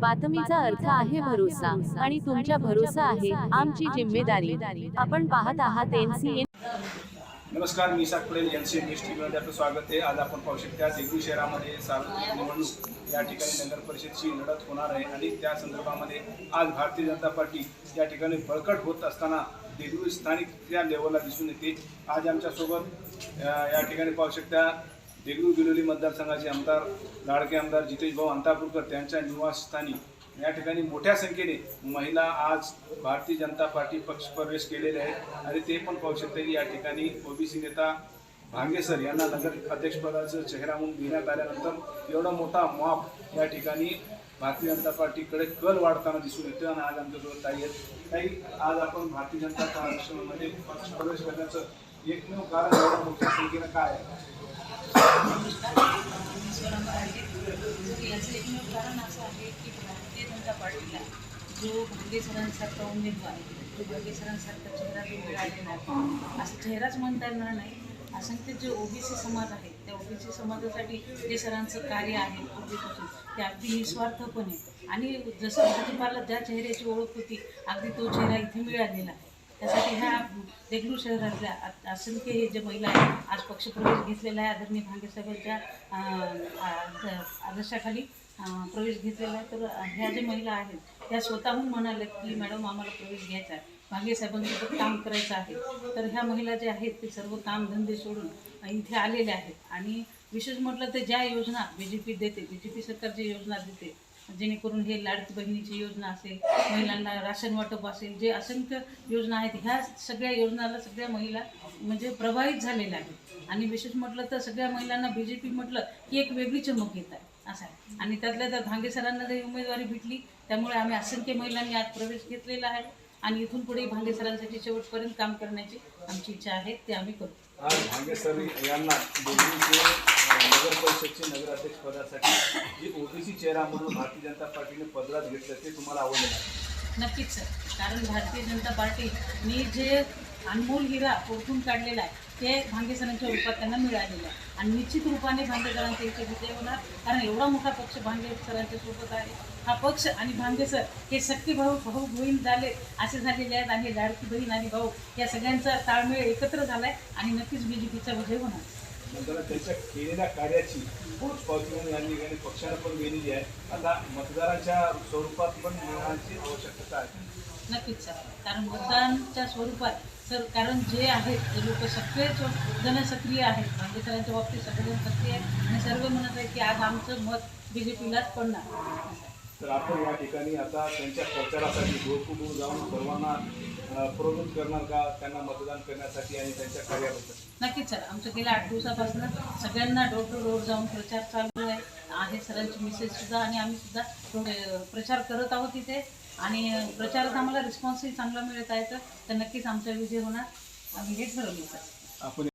बातमीचा अर्थ आहे भरोसा आणि तुमच्या भरोसा आहे आमची जिम्मेदारी. आपण पाहत आहात एनसीएन. नमस्कार मी सात पटेल एन सी न्यूज टीव्हीमध्ये आपलं स्वागत आहे. आज आपण पाहू शकता देगलू शहरामध्ये सार्वत्रिक निवडणूक या ठिकाणी नगर परिषदची लढत होणार आहे आणि त्या संदर्भामध्ये आज भारतीय जनता पार्टी या ठिकाणी बळकट होत असताना देगलू स्थानिक या लेवलला दिसून येते. आज आमच्यासोबत या ठिकाणी पाहू शकता देगलू बिलोली मतदारसंघाचे आमदार लाडके आमदार जितेश भाऊ अंतापूरकर त्यांच्या निवासस्थानी या ठिकाणी मोठ्या संख्येने महिला आज भारतीय जनता पार्टी पक्ष प्रवेश केलेले आहेत. आणि ते पण पाहू शकते की या ठिकाणी ओबीसी नेता भांगेसर यांना नगर अध्यक्षपदाचं चेहरा म्हणून देण्यात आल्यानंतर एवढा मोठा मॉप या ठिकाणी भारतीय जनता पार्टीकडे कल वाढताना दिसून येतो आणि आज आमच्यासोबत ताई आहेत. ताई आज आपण भारतीय जनता पक्षामध्ये पक्ष प्रवेश करण्याचं एकमेव कारण एवढ्या मोठ्या संख्येनं काय आहे? याचं एकमेव कारण असं आहे की भारतीय जनता पार्टीला जो भांगे सरांसारखा उमेदवार जो भांगे सरांसारखा चेहरा जो मिळालेला आहे. असं चेहराच म्हणता येणार नाही. असंख्य जे ओबीसी समाज आहे त्या ओबीसी समाजासाठी जे सरांचं कार्य आहे पूर्वीपासून ते अगदी निस्वार्थपणे आणि जसं भाजपाला ज्या चेहऱ्याची ओळख होती अगदी तो चेहरा इथे मिळालेला आहे. त्यासाठी ह्या देगलूर शहरातल्या असंख्य हे जे महिला आहेत आज पक्षप्रवेश घेतलेला आहे आदरणीय भांगेसाहेबांच्या साहेबांच्या आदर्शाखाली प्रवेश घेतलेला आहे. तर ह्या ज्या महिला आहेत त्या स्वतःहून म्हणाल्या की मॅडम आम्हाला प्रवेश घ्यायचा आहे. भागे साहेबांसोबत काम करायचं आहे. तर ह्या महिला ज्या आहेत ते सर्व कामधंदे सोडून इथे आलेल्या आहेत. आणि विशेष म्हटलं तर ज्या योजना बी जे पी देते बी जे पी सरकार जे योजना देते जेणेकरून हे लाडकी बहिणीची योजना असेल महिलांना राशन वाटप असेल जे असंख्य योजना आहेत ह्या सगळ्या योजनाला सगळ्या महिला म्हणजे प्रभावित झालेल्या आहेत. आणि विशेष म्हटलं तर सगळ्या महिलांना बी जे पी म्हटलं की एक वेगळी चमक येत आहे. असं आहे. आणि त्यातल्या त्या भांगे सरांना जर उमेदवारी भेटली त्यामुळे आम्ही असंख्य महिलांनी आज प्रवेश घेतलेला आहे. आणि इथून पुढे भांगे सरांसाठी शेवटपर्यंत काम करण्याची आमची इच्छा आहे ते आम्ही करू. आज भांगेसर यांना देगलूरचे अ, नगर परिषदचे नगराध्यक्ष पदासाठी जे ओबीसी चेहरा म्हणून भारतीय जनता पार्टीने पदरात घेतलं ते तुम्हाला आवडलं नक्कीच सर. कारण भारतीय जनता पार्टीने जे अनमोल हिरा ओळखून काढलेला आहे ते भांगेसरांच्या रूपात त्यांना मिळालेलं आहे. आणि निश्चित रूपाने भांगेसरांचा इथे विजय होणार कारण एवढा मोठा पक्ष भांगेसरांच्या सोबत आहे. हा पक्ष आणि भांगेसर हे सख्खे भाऊ भाऊ बहीण झाले असे झालेले आहेत आणि लाडकी बहीण आणि भाऊ या सगळ्यांचा ताळमेळ एकत्र झालाय आणि नक्कीच बी जे पीचा विजय होणार. त्यांच्या केलेल्या कार्याची पोच पावती म्हणून या ठिकाणी पक्षानं पण गेलेली आहे. आता मतदाराच्या स्वरूपात पण आवश्यकता आहे. नक्कीच सर. कारण मतदानच्या स्वरूपात सर कारण जे आहेत ते लोक सगळेच जण सक्रिय आहेत. भांगेसरांच्या बाबतीत सगळेजण सक्रिय आहेत. आणि सर्व म्हणत आहेत की आज आमचं मत बी जे पीलाच पडणार. तर आपण या ठिकाणी आता त्यांच्या प्रचारासाठी डोर जाऊन सर्वांना प्रवृत्त करणार का? त्यांना मतदान करण्यासाठी आणि त्यांच्या कार्याबद्दल? नक्कीच सर. आमचं गेल्या आठ दिवसापासून सगळ्यांना डोर टू डोर जाऊन प्रचार चालू आहे. आहे सरांची मिसेस सुद्धा आणि आम्ही सुद्धा प्रचार करत आहोत तिथे आणि प्रचारात आम्हाला रिस्पॉन्सही चांगला मिळत आहे तर नक्कीच आमचा विजय होणार. आम्ही हे ठरवलं सर आपण